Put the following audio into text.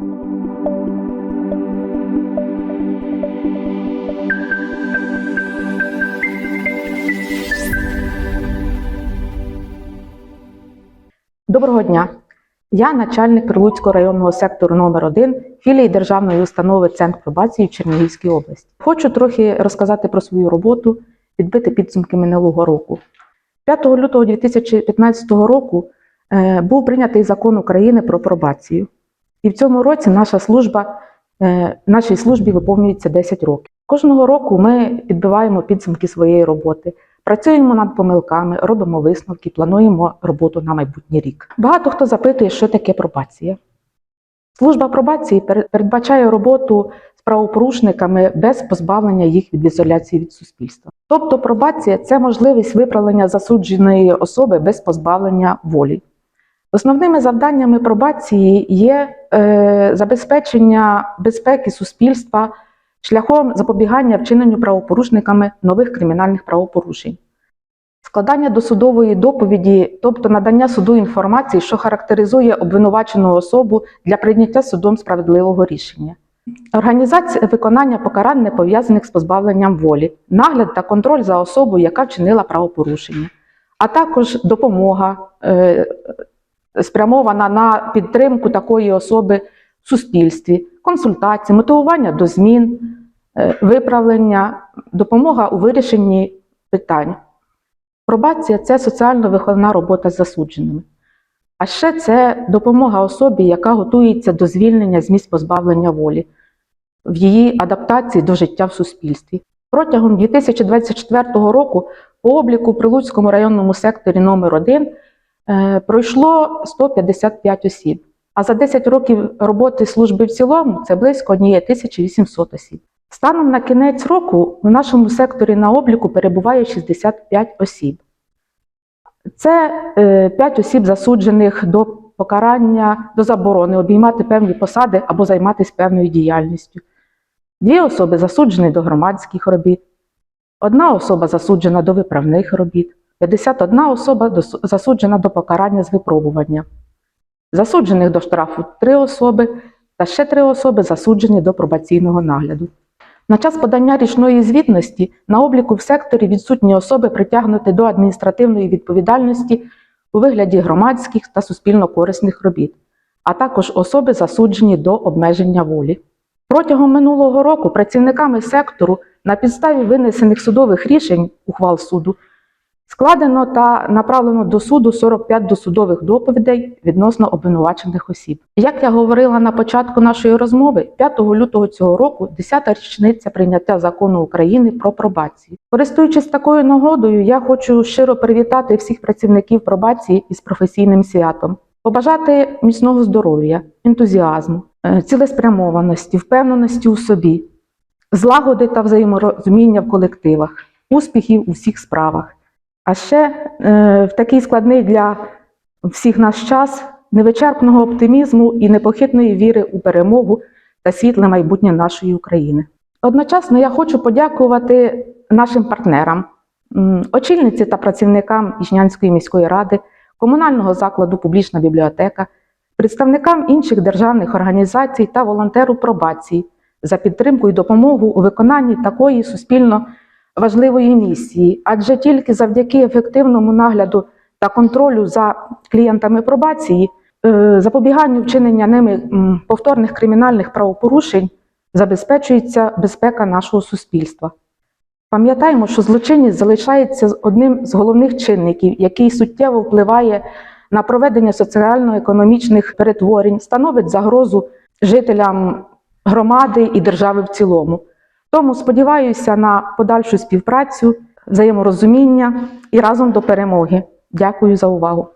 Доброго дня. Я начальник Прилуцького районного сектору номер 1 філії Державної установи Центр пробації в Чернігівській області. Хочу трохи розказати про свою роботу, підбити підсумки минулого року. 5 лютого 2015 року е, був прийнятий закон України про пробацію. І в цьому році наша служба, е, нашій службі виповнюється 10 років. Кожного року ми підбиваємо підсумки своєї роботи, Працюємо над помилками, робимо висновки, плануємо роботу на майбутній рік. Багато хто запитує, що таке пробація. Служба пробації передбачає роботу з правопорушниками без позбавлення їх від ізоляції від суспільства. Тобто, пробація це можливість виправлення засудженої особи без позбавлення волі. Основними завданнями пробації є е, забезпечення безпеки суспільства шляхом запобігання вчиненню правопорушниками нових кримінальних правопорушень. Складання досудової доповіді, тобто надання суду інформації, що характеризує обвинувачену особу для прийняття судом справедливого рішення. Організація виконання покарань, не пов'язаних з позбавленням волі, нагляд та контроль за особою, яка вчинила правопорушення, а також допомога е, спрямована на підтримку такої особи в суспільстві, консультації, мотивування до змін, е, виправлення, допомога у вирішенні питань. Пробація це соціально-виховна робота з засудженими. А ще це допомога особі, яка готується до звільнення з місць позбавлення волі, в її адаптації до життя в суспільстві. Протягом 2024 року по обліку в Прилуцькому районному секторі номер 1 е, пройшло 155 осіб. А за 10 років роботи служби в цілому це близько 1800 осіб. Станом на кінець року в нашому секторі на обліку перебуває 65 осіб. Це 5 осіб засуджених до покарання, до заборони обіймати певні посади або займатися певною діяльністю. Дві особи засуджені до громадських робіт, одна особа засуджена до виправних робіт, 51 особа засуджена до покарання з випробування. Засуджених до штрафу 3 особи та ще 3 особи засуджені до пробаційного нагляду. На час подання річної звітності на обліку в секторі відсутні особи притягнуті до адміністративної відповідальності у вигляді громадських та суспільно-корисних робіт, а також особи засуджені до обмеження волі. Протягом минулого року працівниками сектору на підставі винесених судових рішень ухвал суду складено та направлено до суду 45 досудових доповідей відносно обвинувачених осіб. Як я говорила на початку нашої розмови, 5 лютого цього року 10-та річниця прийняття закону України про пробацію. Користуючись такою нагодою, я хочу щиро привітати всіх працівників пробації із професійним святом, побажати міцного здоров'я, ентузіазму, е, цілеспрямованості, впевненості у собі, злагоди та взаєморозуміння в колективах, успіхів у всіх справах. А ще е, в такий складний для всіх наш час невичерпного оптимізму і непохитної віри у перемогу та світле майбутнє нашої України. Одночасно я хочу подякувати нашим партнерам, очільниці та працівникам Ічнянської міської ради, комунального закладу Публічна бібліотека, представникам інших державних організацій та волонтеру пробації за підтримку і допомогу у виконанні такої суспільно важливої місії, адже тільки завдяки ефективному нагляду та контролю за клієнтами пробації, е, запобіганню вчинення ними повторних кримінальних правопорушень забезпечується безпека нашого суспільства. Пам'ятаємо, що злочинність залишається одним з головних чинників, який суттєво впливає на проведення соціально-економічних перетворень, становить загрозу жителям громади і держави в цілому. Тому сподіваюся на подальшу співпрацю, взаєморозуміння і разом до перемоги. Дякую за увагу.